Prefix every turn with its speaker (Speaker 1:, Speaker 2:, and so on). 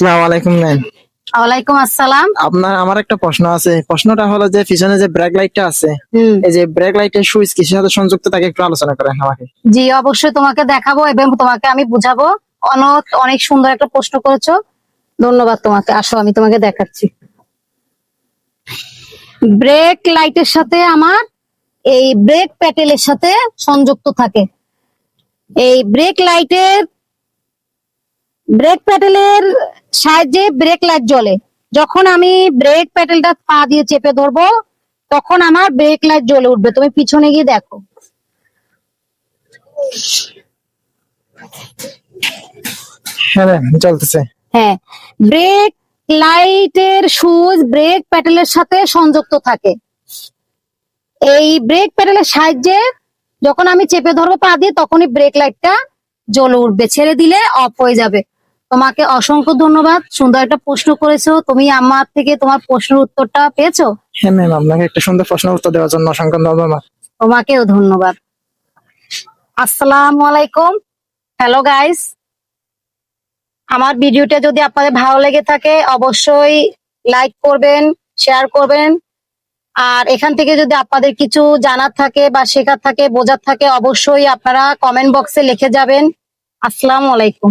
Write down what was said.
Speaker 1: আসসালামু আলাইকুম ম্যাম
Speaker 2: ওয়ালাইকুম আসসালাম।
Speaker 1: আপনার আমার একটা প্রশ্ন আছে। প্রশ্নটা হলো যে পিছনে যে ব্রেক লাইটটা আছে এই যে ব্রেক লাইটের সুইচ কিসের সাথে সংযুক্ত তাকে একটু আলোচনা করেন আমাকে।
Speaker 2: জি অবশ্যই তোমাকে দেখাবো এবং তোমাকে আমি বুঝাবো। অনেক অনেক সুন্দর একটা প্রশ্ন করেছ। ধন্যবাদ তোমাকে। আসো আমি তোমাকে দেখাচ্ছি। ব্রেক লাইটের সাথে আমার এই ব্রেক প্যাটেলের সাথে সংযুক্ত থাকে। এই ব্রেক লাইটের ব্রেক প্যাটেলের সাহায্যে ব্রেক লাইট জ্বলে। যখন আমি ব্রেক প্যাটেলটা পা দিয়ে চেপে ধরবো তখন আমার ব্রেক লাইট জ্বলে উঠবে। তুমি পিছনে গিয়ে দেখো।
Speaker 1: হ্যাঁ চলতেছে।
Speaker 2: হ্যাঁ ব্রেক লাইটের সুইচ ব্রেক প্যাডেলের সাথে সংযুক্ত থাকে। এই ব্রেক প্যাডেলের সাহায্যে যখন আমি চেপে ধরবো পা দিয়ে তখনই ব্রেক লাইটটা জ্বলে উঠবে। ছেড়ে দিলে অফ হয়ে যাবে। তোমাকে অসংখ্য ধন্যবাদ। সুন্দর একটা প্রশ্ন করেছ। তুমি আমার থেকে তোমার প্রশ্নের উত্তরটা পেয়েছ?
Speaker 1: হ্যাঁ ম্যাম আপনাকে একটা সুন্দর প্রশ্নের উত্তর দেওয়ার জন্য অসংখ্য ধন্যবাদ।
Speaker 2: তোমাকেও ধন্যবাদ। আসসালামু আলাইকুম। হ্যালো গাইস আমার ভিডিওটা যদি আপনাদের ভালো লেগে থাকে অবশ্যই লাইক করবেন শেয়ার করবেন। আর এখান থেকে যদি আপনাদের কিছু জানার থাকে বা শেখার থাকে বোঝার থাকে অবশ্যই আপনারা কমেন্ট বক্সে লিখে যাবেন। আসসালামু আলাইকুম।